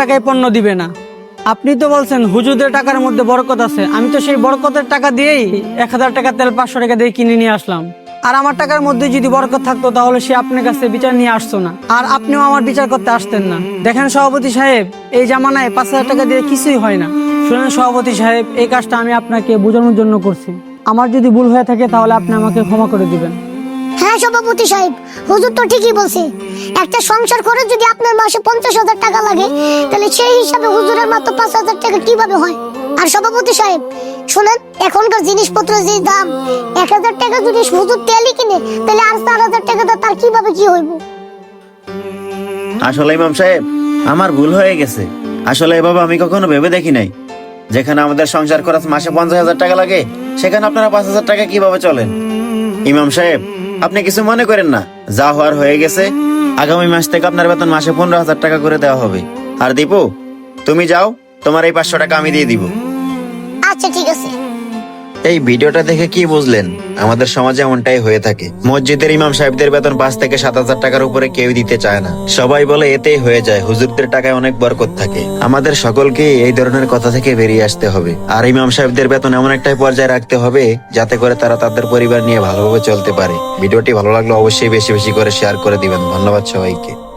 টাকায় পণ্য দিবে না। আপনি তো বলছেন হুজুরদের টাকার মধ্যে বরকত আছে। আমি তো সেই বরকতের টাকা দিয়েই এক হাজার টাকা তেল পাঁচশো টাকা দিয়ে কিনে নিয়ে আসলাম। আর আমার টাকার মধ্যে যদি বরকত থাকতো তাহলে সে আপনার কাছে বিচার নিয়ে আসতো না। আর আপনিও আমার বিচার করতে আসতেন না। দেখেন সভাপতি সাহেব, এই জামানায় পাঁচ হাজার টাকা দিয়ে কিছুই হয় না। শুনেন সভাপতি সাহেব, এই কাজটা আমি আপনাকে বোঝানোর জন্য করছি। আমার যদি ভুল হয়ে থাকে তাহলে আপনি আমাকে ক্ষমা করে দিবেন। হ্যাঁ সভাপতি সাহেব, হুজুর তো ঠিকই বলছে। একটা সংসার করে যদি আপনার মাসে পঞ্চাশ হাজার টাকা লাগে, তাহলে সেই হিসাবে হুজুরের মাত্র পাঁচ হাজার টাকা কীভাবে হয়? আর সভাপতি সাহেব, শোনেন, এখনকার জিনিসপত্রের যে দাম, এক হাজার টাকা যদি হুজুর তেলই কিনে, তাহলে আর চার হাজার টাকাটা তার কীভাবে কি হইব? আসলে ইমাম সাহেব, আমার ভুল হয়ে গেছে। আসলে এভাবে আমি কখনো ভেবে দেখি নাই। যেখানে আমাদের সংসার খরচ মাসে পঞ্চাশ হাজার টাকা লাগে, সেখানে আপনারা পাঁচ হাজার টাকা কীভাবে চলেন? ইমাম সাহেব, আপনি কিছু মনে করেন না। যা হওয়ার হয়ে গেছে আগামী মাস থেকে আপনার বেতন মাসে পনেরো হাজার টাকা করে দেওয়া হবে। আর দীপু, তুমি যাও, তোমার এই পাঁচশো টাকা আমি দিয়ে দিব। আচ্ছা ঠিক আছে। এই ভিডিওটা দেখে কি বুঝলেন? আমাদের সমাজে এমনটাই হয়ে থাকে। মসজিদের ইমাম সাহেবদের বেতন পাঁচ থেকে সাত হাজার টাকার উপরে কেউ দিতে চায় না। সবাই বলে এতেই হয়ে যায়, হুজুরদের টাকায় অনেক বরকত থাকে। আমাদের সকলকে এই ধরনের কথা থেকে বেরিয়ে আসতে হবে। আর ইমাম সাহেবদের বেতন এমন একটাই পর্যায়ে রাখতে হবে, যাতে করে তারা তাদের পরিবার নিয়ে ভালোভাবে চলতে পারে। ভিডিওটি ভালো লাগলে অবশ্যই বেশি বেশি করে শেয়ার করে দিবেন। ধন্যবাদ সবাইকে।